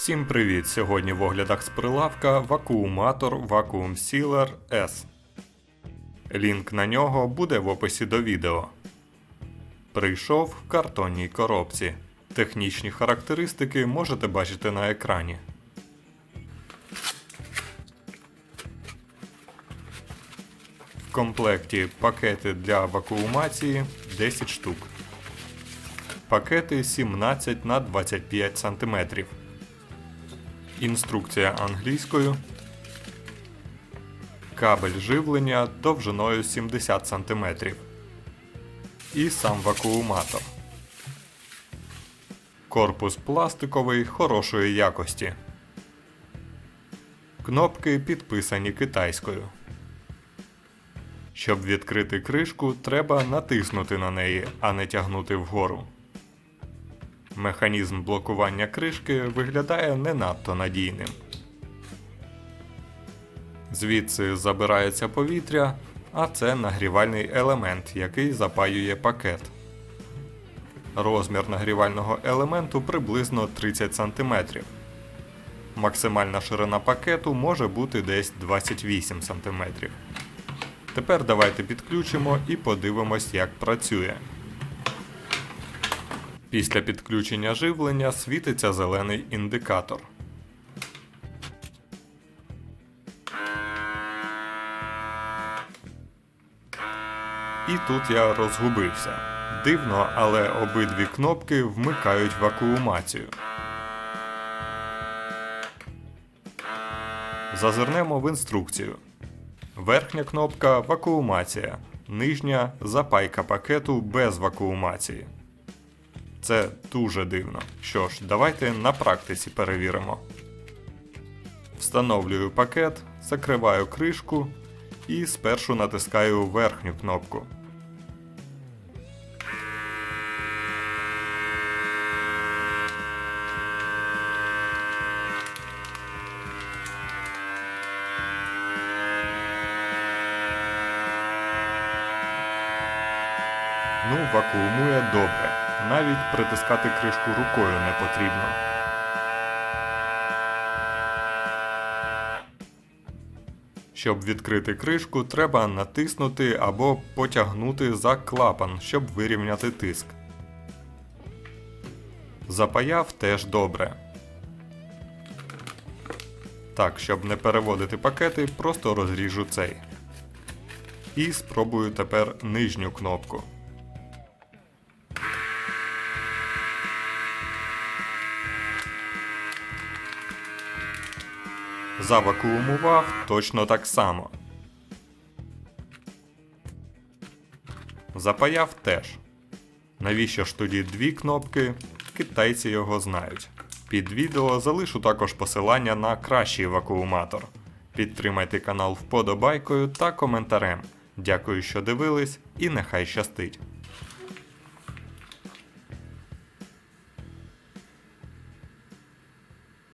Всім привіт! Сьогодні в оглядах з прилавка вакууматор Vacuum Sealer S. Лінк на нього буде в описі до відео. Прийшов в картонній коробці. Технічні характеристики можете бачити на екрані. В комплекті пакети для вакуумації 10 штук. Пакети 17 на 25 см. Інструкція англійською. Кабель живлення довжиною 70 см. І сам вакууматор. Корпус пластиковий хорошої якості. Кнопки підписані китайською. Щоб відкрити кришку, треба натиснути на неї, а не тягнути вгору. Механізм блокування кришки виглядає не надто надійним. Звідси забирається повітря, а це нагрівальний елемент, який запаює пакет. Розмір нагрівального елементу приблизно 30 см. Максимальна ширина пакету може бути десь 28 см. Тепер давайте підключимо і подивимось, як працює. Після підключення живлення світиться зелений індикатор. І тут я розгубився. Дивно, але обидві кнопки вмикають вакуумацію. Зазирнемо в інструкцію. Верхня кнопка вакуумація, нижня запайка пакету без вакуумації. Це дуже дивно. Що ж, давайте на практиці перевіримо. Встановлюю пакет, закриваю кришку і спершу натискаю верхню кнопку. Ну, вакуумує добре. Навіть притискати кришку рукою не потрібно. Щоб відкрити кришку, треба натиснути або потягнути за клапан, щоб вирівняти тиск. Запаяв теж добре. Так, щоб не переводити пакети, просто розріжу цей. І спробую тепер нижню кнопку. Завакуумував точно так само. Запаяв теж. Навіщо ж тоді дві кнопки? Китайці його знають. Під відео залишу також посилання на кращий вакууматор. Підтримайте канал вподобайкою та коментарем. Дякую, що дивились, і нехай щастить!